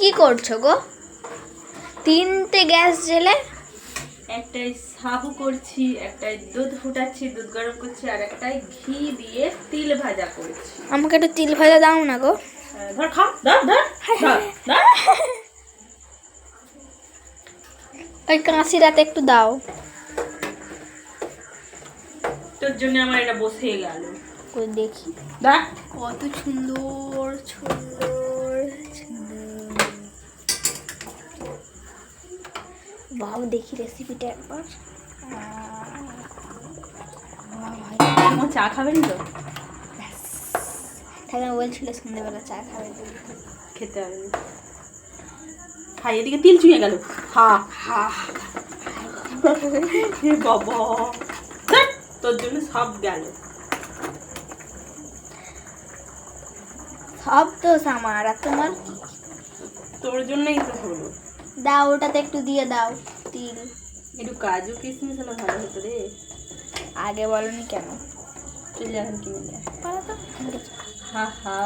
কি করছ গো? তিনটে গ্যাস জেলে? একটাই সাবু করছি একটাই দুধ ফুটাচ্ছি দুধ গরম করছি আর একটাই ঘি দিয়ে তিল ভাজা করছি। আমাকে একটু তিল ভাজা দাও না গো। হ্যাঁ, ধর খা ধর ধর ধর, ধর। ওই কাঁচি রাতে একটু দাও। তোর জন্য আমার এটা বসে গেল। কই দেখি। দেখ। কত সুন্দর সুন্দর বাউ দেখি রেসিপিটা একবার। চা খাবেন তো? তাহলে বলছিল সন্ধ্যেবেলা চা খাবে খেতে হবে। খাই এদিকে তিল চুয়ে গেল। হা। হা হে বাবা। তোর জন্য সব গেল। সব তো আমার আর তোমার? তোর জন্যই তো হলো। দাও ওটাতে একটু দিয়ে দাও। তিল। একটু কাজু কিশমিশ হলে ভালো হতো রে। আগে বলনি কেন? চলে এখন কিনে নিয়ে। পারো তো? হা হা।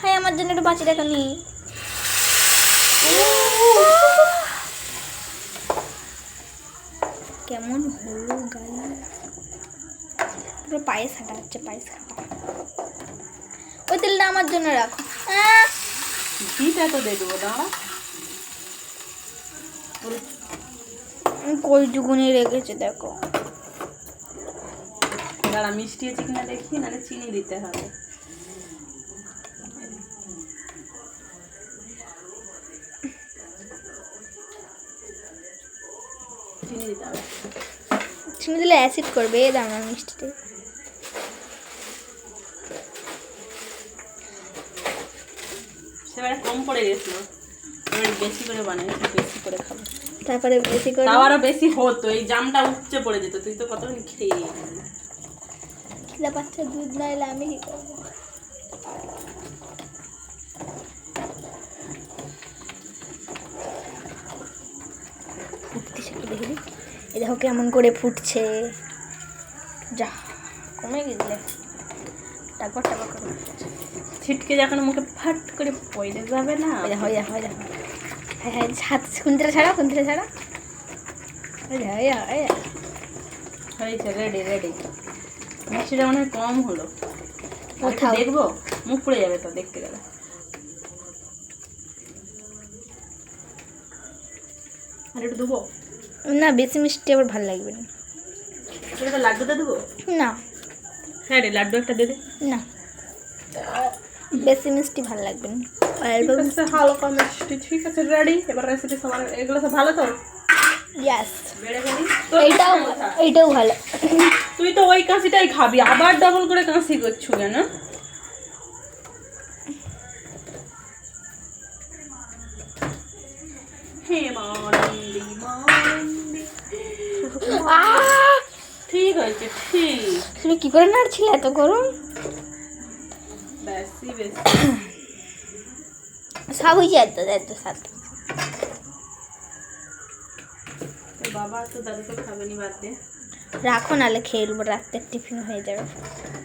হ্যাঁ আমার জন্য একটু বাঁচি টাকা নি। কেমন হলো গাই পুরো পায়েস হাঁটা হচ্ছে পায়েস হাঁটা ওই তেলটা আমার জন্য রাখো। আহ! ঘিটা তো দিয়ে দেবো দাঁড়া। আমি কই যুগুনি রেখেছে দেখো। দাঁড়া মিষ্টি আছে কিনা দেখি নাহলে চিনি দিতে হবে। চিনি দিতে হবে। চিনি দিলে অ্যাসিড করবে এ না মিষ্টিতে। সেবারে কম পড়ে গেছিল। বেশি করে বানিয়েছি বেশি করে খাব। তারপরে বেশি করে? তাও আরও বেশি হতো এই জামটা উপচে পড়ে যেত তুই তো কতক্ষণ খেয়ে। খিদা পাচ্ছে দুধ না এলে আমি কি করব? কি দেখো কেমন করে ফুটছে। যা কমে গেছিলে তারপর তারপর করে ছিটকে যখন মুখে ফাট করে পড়ে যাবে না। হয় দেখো হ্যাঁ হ্যাঁ হাত খুন্তিটা ছাড়া খুন্তিটা ছাড়া হয়েছে রেডি রেডি মিষ্টিটা মনে হয় কম হলো কোথাও। দেখব মুখ পুড়ে যাবে তো দেখতে গেলে আর একটু দেবো না বেশি মিষ্টি আবার ভালো লাগবে না লাড্ডুটা দেবো না হ্যাঁ রে লাড্ডু একটা দে দে না বেশি মিষ্টি ভালো লাগবে না। অল্প হালকা মিষ্টি ঠিক আছে রেডি এবার রেসিপি সবার এগুলো সব ভালো তো? ইয়াস এইটাও এইটাও ভালো। তুই তো ওই কাঁচিটাই খাবি আবার ডাবল করে কাঁচি করছু কেন! ঠিক হয়েছে ঠিক। তুমি কি করে নাড়ছিলে এত গরম? সব হয়ে তো এত সাত তোর বাবা তো দাদু তো খাবেনি বাদ দে রাখো নাহলে খেয়ে নেব রাত্রের টিফিন হয়ে যাবে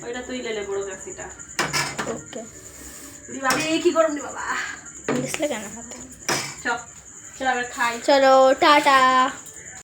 ওইটা তুই লেলে বড় কাশিটা ওকে এই কি গরম রে বাবা দিসলে কেন হাতে চল চল খাই চলো টাটা